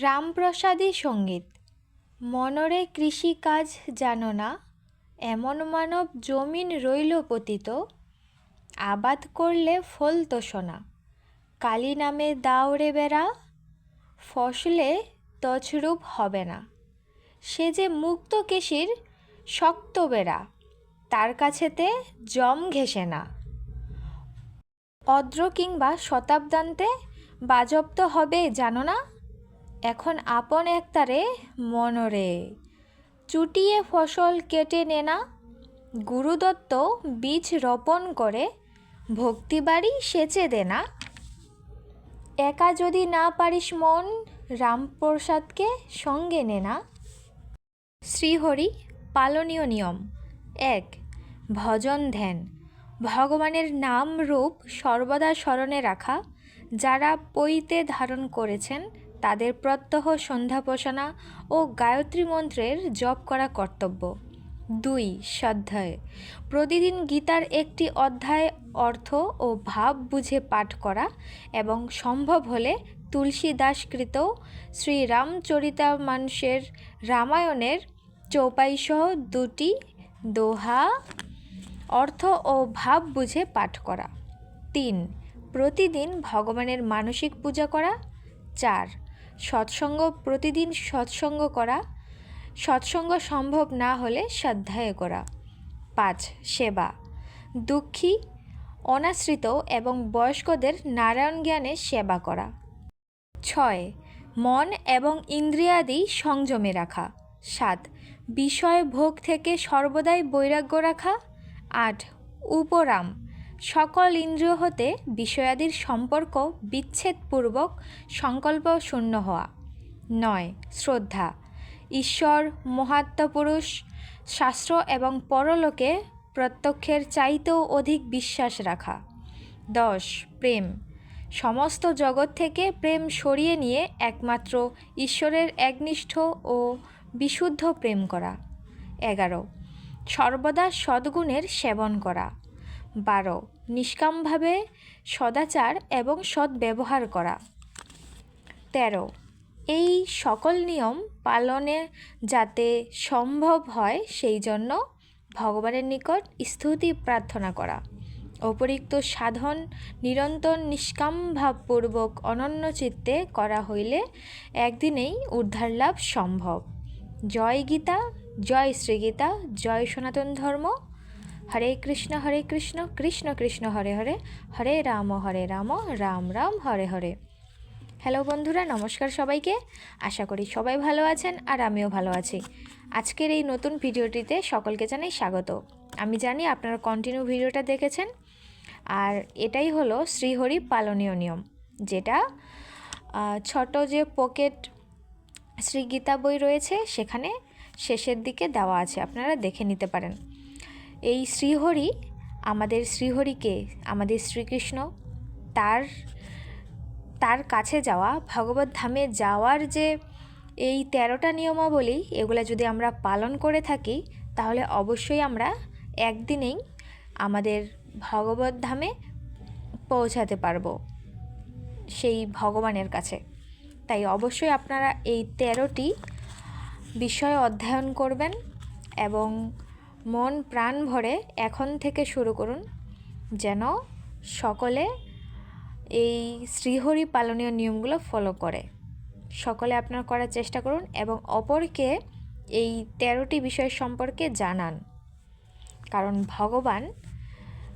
রামপ্রসাদী সংগীত। মনরে কৃষিকাজ জানো না, এমন মানব জমিন রইল পতিত, আবাদ করলে ফলতো সোনা। কালী নামে দাওরে বেড়া, ফসলে তছরূপ হবে না। সে যে মুক্ত কেশির শক্ত বেড়া, তার কাছেতে জম ঘেসে না। অদ্র কিংবা শতাব্দান্তে বাজপ্ত হবে জানো না এখন আপন একতারে মনরে। চুটিয়ে ফসল কেটে নে না গুরুদত্ত বীজ রোপণ করে ভক্তিবাড়ি সেচে দেনা। একা যদি না পারিস মন, রামপ্রসাদকে সঙ্গে নে না শ্রীহরি, পালনীয় নিয়ম। এক, ভজন ধ্যান। ভগবানের নাম রূপ সর্বদা স্মরণে রাখা, যারা পৈতে ধারণ করেছেন তাদের প্রত্যহ সন্ধ্যাপসনা ও গায়ত্রী মন্ত্রের জপ করা কর্তব্য। দুই স্বাধ্যায় প্রতিদিন গীতার একটি অধ্যায় অর্থ ও ভাব বুঝে পাঠ করা এবং সম্ভব হলে তুলসী দাসকৃত শ্রীরামচরিতা মানুষের রামায়ণের চৌপাইসহ দুটি দোহা অর্থ ও ভাব বুঝে পাঠ করা। তিন প্রতিদিন ভগবানের মানসিক পূজা করা। চার সৎসঙ্গ, প্রতিদিন সৎসঙ্গ করা। সৎসঙ্গ সম্ভব না হলে শ্রদ্ধায় করা। পাঁচ, সেবা। দুঃখী, অনাশ্রিত এবং বয়স্কদের নারায়ণ জ্ঞানে সেবা করা। ছয়, মন এবং ইন্দ্রিয়াদি সংযমে রাখা। সাত, বিষয় ভোগ থেকে সর্বদাই বৈরাগ্য রাখা। আট, উপরাম। সকল ইন্দ্রিয় হতে বিষয়াদির সম্পর্ক বিচ্ছেদপূর্বক সংকল্প শূন্য হওয়া। নয়, শ্রদ্ধা। ঈশ্বর, মহাত্মপুরুষ, শাস্ত্র এবং পরলোকে প্রত্যক্ষের চাইতেও অধিক বিশ্বাস রাখা। দশ, প্রেম। সমস্ত জগৎ থেকে প্রেম সরিয়ে নিয়ে একমাত্র ঈশ্বরের একনিষ্ঠ ও বিশুদ্ধ প্রেম করা। এগারো, সর্বদা সদ্গুণের সেবন করা। বারো। নিষ্কামভাবে সদাচার এবং সদ্ব্যবহার করা। তেরো। এই সকল নিয়ম পালনে যাতে সম্ভব হয় সেই জন্য ভগবানের নিকট স্তুতি প্রার্থনা করা। অপরিক্ত সাধন নিরন্তর নিষ্কামভাবপূর্বক অনন্য চিত্তে করা হইলে একদিনেই উদ্ধার লাভ সম্ভব। জয় গীতা, জয় শ্রীগীতা, জয় সনাতন ধর্ম হরে কৃষ্ণ হরে কৃষ্ণ কৃষ্ণ কৃষ্ণ, হরে হরে হরে রাম হরে রাম রাম রাম, হরে হরে। হ্যালো বন্ধুরা, নমস্কার সবাইকে। আশা করি সবাই ভালো আছেন আর আমিও ভালো আছি। আজকের এই নতুন ভিডিওটিতে সকলকে জানাই স্বাগত। আমি জানি আপনারা কন্টিনিউ ভিডিওটা দেখেছেন। আর এটাই হলো শ্রীহরি পালনীয় নিয়ম, যেটা ছোট যে পকেট শ্রী গীতা বই রয়েছে, সেখানে শেষের দিকে দেওয়া আছে। আপনারা দেখে নিতে পারেন। এই শ্রীহরি আমাদের শ্রীহরিকে, আমাদের শ্রীকৃষ্ণ তার তার কাছে যাওয়া, ভগবত ধামে যাওয়ার যে এই তেরোটা নিয়মাবলী, এগুলো যদি আমরা পালন করে থাকি, তাহলে অবশ্যই আমরা একদিনেই আমাদের ভগবত ধামে পৌঁছাতে পারব সেই ভগবানের কাছে। তাই অবশ্যই আপনারা এই তেরোটি বিষয় অধ্যয়ন করবেন এবং মন প্রাণ ভরে এখন থেকে শুরু করুন। যেন সকলে এই শ্রীহরি পালনীয় নিয়মগুলো ফলো করে। সকলে আপনার করার চেষ্টা করুন এবং অপরকে এই তেরোটি বিষয় সম্পর্কে জানান। কারণ ভগবান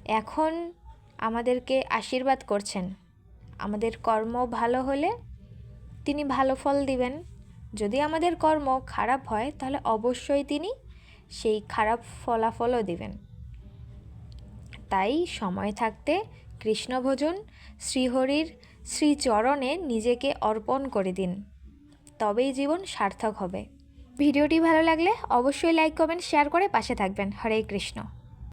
এখন আমাদেরকে আশীর্বাদ করছেন। আমাদের কর্ম ভালো হলে তিনি ভালো ফল দিবেন। যদি আমাদের কর্ম খারাপ হয়, তাহলে অবশ্যই তিনি সেই খারাপ ফলাফলও দিবেন। তাই সময় থাকতে কৃষ্ণ ভোজন শ্রীহরির শ্রীচরণে নিজেকে অর্পণ করে দিন। তবেই জীবন সার্থক হবে। ভিডিওটি ভালো লাগলে অবশ্যই লাইক, কমেন্ট, শেয়ার করে পাশে থাকবেন। হরে কৃষ্ণ।